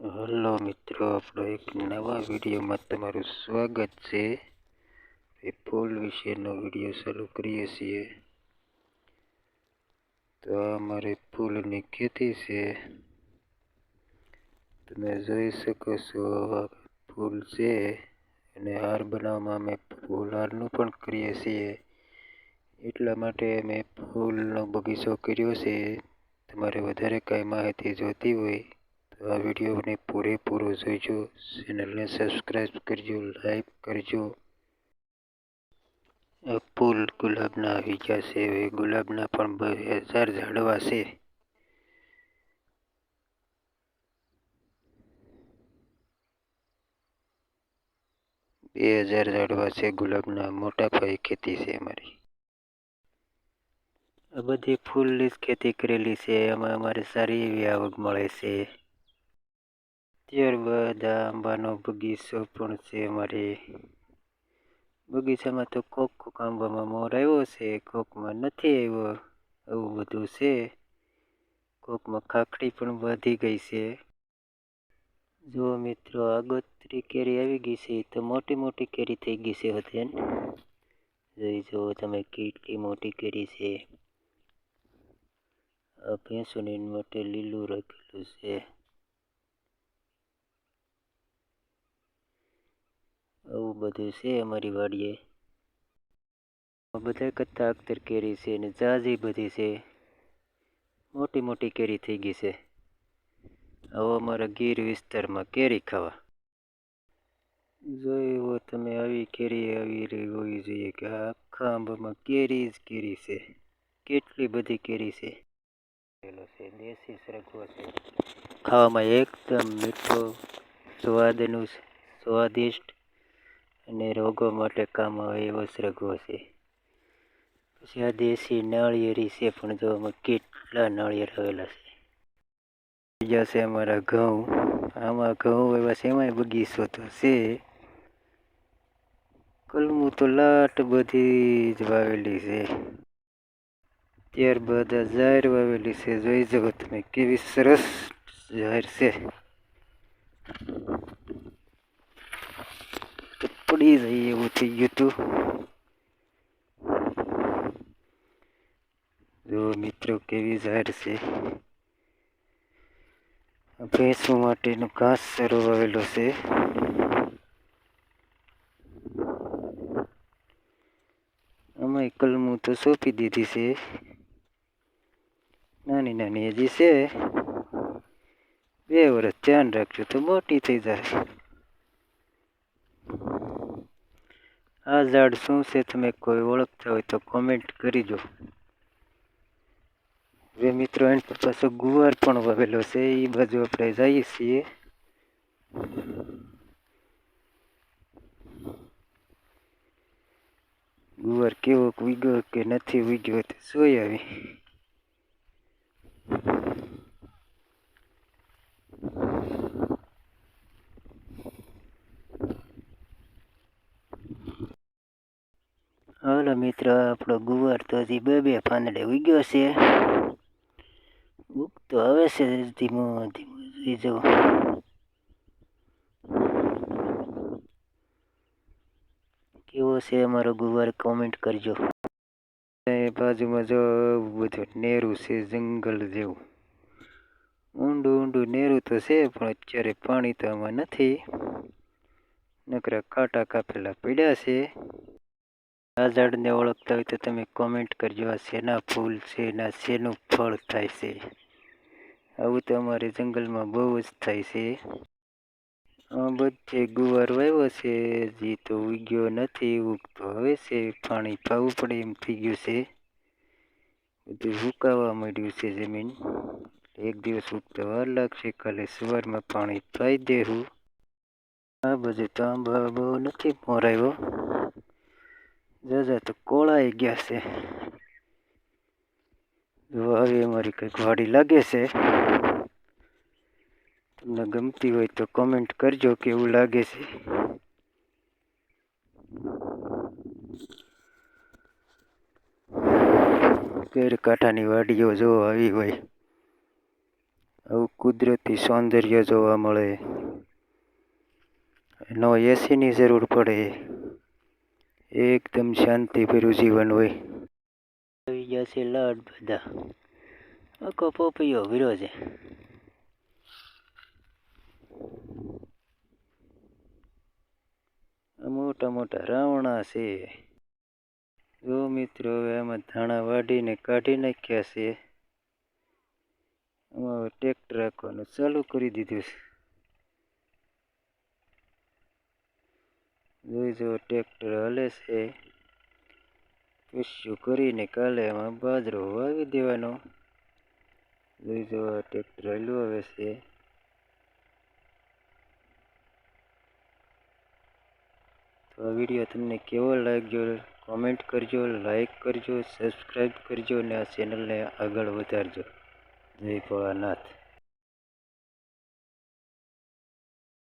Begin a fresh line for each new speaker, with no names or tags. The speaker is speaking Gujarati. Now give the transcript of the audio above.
હલો મિત્રો, આપણો એક નવા વિડીયોમાં તમારું સ્વાગત છે. ફૂલ વિશેનો વીડિયો ચાલુ કરીએ છીએ. તો આ અમારી ફૂલની ખેતી છે. તમે જોઈ શકો છો, ફૂલ છે અને હાર બનાવવામાં અમે ફૂલ હારનું પણ કરીએ છીએ. એટલા માટે મેં ફૂલનો બગીચો કર્યો છે. તમારે વધારે કાંઈ માહિતી જોઈતી હોય આ વિડીયોને પૂરેપૂરો જોઈજો ચેનલને સબસ્ક્રાઈબ કરજો લાઈક કરજો. ફૂલ ગુલાબના આવી છે હવે ગુલાબના પણ બે હજાર ઝાડવા છે. બે હજાર ઝાડવા છે ગુલાબના. મોટા પાયે ખેતી છે અમારી. આ બધી ફૂલની ખેતી કરેલી છે. એમાં અમારે સારી એવી આવક મળે છે. ત્યારબાદ આ આંબાનો બગીચો પણ છે અમારે બગીચામાં તો કોક કોક આંબામાં મોર આવ્યો છે કોકમાં નથી આવ્યો આવું બધું છે કોકમાં ખાખડી પણ વધી ગઈ છે જો મિત્રો આગોતરી કેરી આવી ગઈ છે તો મોટી મોટી કેરી થઈ ગઈ છે વતન જોઈ જો તમે કેટલી મોટી કેરી છે આ ભેંસોની માટે લીલું રાખેલું છે આવું બધું છે અમારી વાડીએ. બધા કથા અખ્તર કેરી છે અને ઝાઝી બધી છે. મોટી મોટી કેરી થઈ ગઈ છે. આવો અમારા ગીર વિસ્તારમાં કેરી ખાવા. જોઈ હો તમે આવી કેરી આવી રહી હોવી જોઈએ કે આખા આંબામાં કેરી જ કેરી છે. કેટલી બધી કેરી છે. છે દેશી સરગવો છે. ખાવામાં એકદમ મીઠો સ્વાદનું સ્વાદિષ્ટ અને રોગો માટે કામ આવે એવો સરગવો છે. પછી આ દેશી નાળિયેરી છે, પણ જો આમાં કેટલા નાળિયેર આવેલા છે. બીજા છે અમારા ઘઉં. આમાં ઘઉં એવા એમાંય બગીચો તો છે. કલમું તો લાટ બધી જ વાવેલી છે. ત્યારબાદ આ ઝાર વાવેલી છે. જોઈ જાઓ તમે, કેવી સરસ ઝાર છે. પડી જાય એવું થઈ ગયું હતું જો મિત્રો કેવી ઝાડ છે. ભેંસો ઘાસ સારો વાવેલો છે. આમાં કલમું તો સોંપી દીધી છે. નાની નાની હજી છે. બે વર્ષ ધ્યાન રાખજો તો મોટી થઈ જાય. આ ઝાડ શું છે તમે કોઈ ઓળખતા હોય તો કોમેન્ટ કરી દો. હવે મિત્રો એન પર પાછો ગુવાર પણ વાવેલો છે, એ બાજુ આપણે જઈએ છીએ. ગુવાર કેવો ઉગ્યો કે નથી ઉગ્યો તે જોઈ આવી. હાલો મિત્ર, આપણો ગુવાર તો હજી બે બે પાંદડે ઉગ્યો છે. ઉગતો આવે છે ધીમો ધીમો જોઈ જવું. કેવો છે અમારો ગુવાર કોમેન્ટ કરજો. બાજુમાં જો બધું નેરું છે, જંગલ જેવું. ઊંડું ઊંડું નેરું તો છે, પણ અત્યારે પાણી તો આમાં નથી. નકરા કાંટા કાપેલા પડ્યા છે. આ ઝાડને ઓળખતા હોય તો તમે કોમેન્ટ કરજો, આ શેના ફૂલ છે ના શેનું ફળ થાય છે. આવું તો અમારે જંગલમાં બહુ જ થાય છે. આ બધે ગુવાર વાવ્યો છે, હજી તો ઉગ્યો નથી ઉગતો હવે છે, પાણી પાવું પડે એમ થઈ ગયું છે. બધું સુકાવા માંડ્યું છે જમીન. એક દિવસ ઉગતો વાર લાગશે, કાલે સવારમાં પાણી પાઈ દેવું આ બધું તો આંબા બહુ નથી મોરાયો જાજા તો કોળાઈ ગયા છે. જો આવી અમારી કંઈક વાડી લાગે છે. તમને ગમતી હોય તો કોમેન્ટ કરજો કેવું લાગે છે. કેર કાંઠાની વાડીઓ જો આવી હોય. આવું કુદરતી સૌંદર્ય જોવા મળે. નો એસીની જરૂર પડે. એકદમ શાંતિભર્યું જીવન હોય. આવી ગયા છે લાડ બધા. આખો પોપૈયો ભર્યો છે. મોટા મોટા રાવણા છે. જો મિત્રો હવે આમાં ધાણા વાઢીને કાઢી નાખ્યા છે. આમાં ટ્રેક્ટર રાખવાનું ચાલુ કરી દીધું છે. જોઈ જો ટ્રેક્ટર હલે છે પૂછ્યું કરીને કાલે એમાં બાજરો વાવી દેવાનો જોઈ જો આ ટ્રેક્ટર હલ્યું આવે છે તો આ વીડિયો તમને કેવો લાગ્યો કોમેન્ટ કરજો લાઈક કરજો સબસ્ક્રાઈબ કરજો અને આ ચેનલને આગળ વધારજો જય ભોળાનાથ